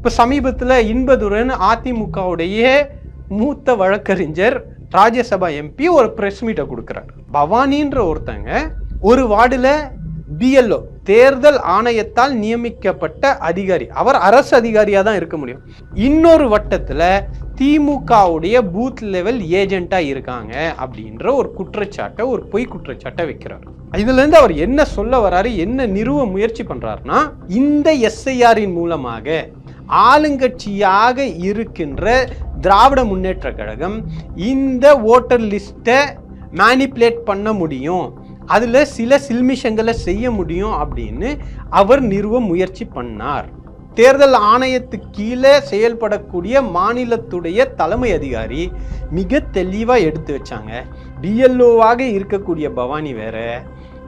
இப்போ சமீபத்தில் இன்பதுரன் அதிமுகவுடைய மூத்த வழக்கறிஞர் ராஜ்யசபா எம்பி ஒரு ப்ரெஸ் மீட்டை கொடுக்குறாரு. பவானின்ற ஒருத்தங்க ஒரு வார்டில் பிஎல்ஓ தேர்தல் ஆணையத்தால் நியமிக்கப்பட்ட அதிகாரி. அவர் அரசு அதிகாரியாக தான் இருக்க முடியும். இன்னொரு வட்டத்தில் திமுகவுடைய பூத் லெவல் ஏஜென்ட்டாக இருக்காங்க அப்படின்ற ஒரு குற்றச்சாட்டை ஒரு பொய் குற்றச்சாட்டை வைக்கிறார். இதுலேருந்து அவர் என்ன சொல்ல வராரு என்ன நிறுவ முயற்சி பண்ணுறாருன்னா இந்த எஸ்ஐஆரின் மூலமாக ஆளுங்கட்சியாக இருக்கின்ற திராவிட முன்னேற்ற கழகம் இந்த ஓட்டர் லிஸ்ட்டை மேனிப்புலேட் பண்ண முடியும். அதில் சில சில்மிஷங்களை செய்ய முடியும் அப்படின்னு அவர் நிறுவ முயற்சி பண்ணார். தேர்தல் ஆணையத்துக்கு கீழே செயல்படக்கூடிய மாநிலத்துடைய தலைமை அதிகாரி மிக தெளிவாக எடுத்து வச்சாங்க. பிஎல்ஓவாக இருக்கக்கூடிய பவானி வேற.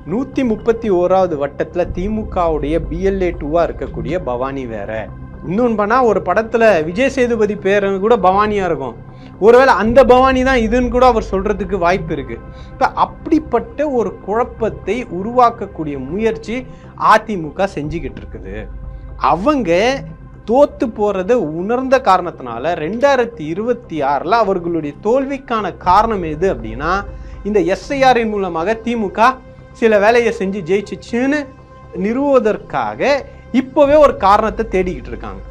நூற்றி முப்பத்தி ஓராவது வட்டத்தில் திமுகவுடைய பிஎல்ஏ டூவாக இருக்கக்கூடிய பவானி வேற. இன்னொன்று பண்ணால் ஒரு படத்தில் விஜய் சேதுபதி பேர் கூட பவானியாக இருக்கும். ஒருவேளை அந்த பவானி தான் இதுன்னு கூட அவர் சொல்கிறதுக்கு வாய்ப்பு இருக்குது இப்போ அப்படிப்பட்ட ஒரு குழப்பத்தை உருவாக்கக்கூடிய முயற்சி அதிமுக செஞ்சுக்கிட்டு இருக்குது. அவங்க தோத்து போகிறத உணர்ந்த காரணத்தினால ரெண்டாயிரத்தி இருபத்தி ஆறில் அவர்களுடைய தோல்விக்கான காரணம் எது அப்படின்னா இந்த எஸ்ஐஆரின் மூலமாக திமுக சில வேலையை செஞ்சு ஜெயிச்சிச்சுன்னு நிறுவுவதற்காக இப்போவே ஒரு காரணத்தை தேடிக்கிட்டு இருக்காங்க.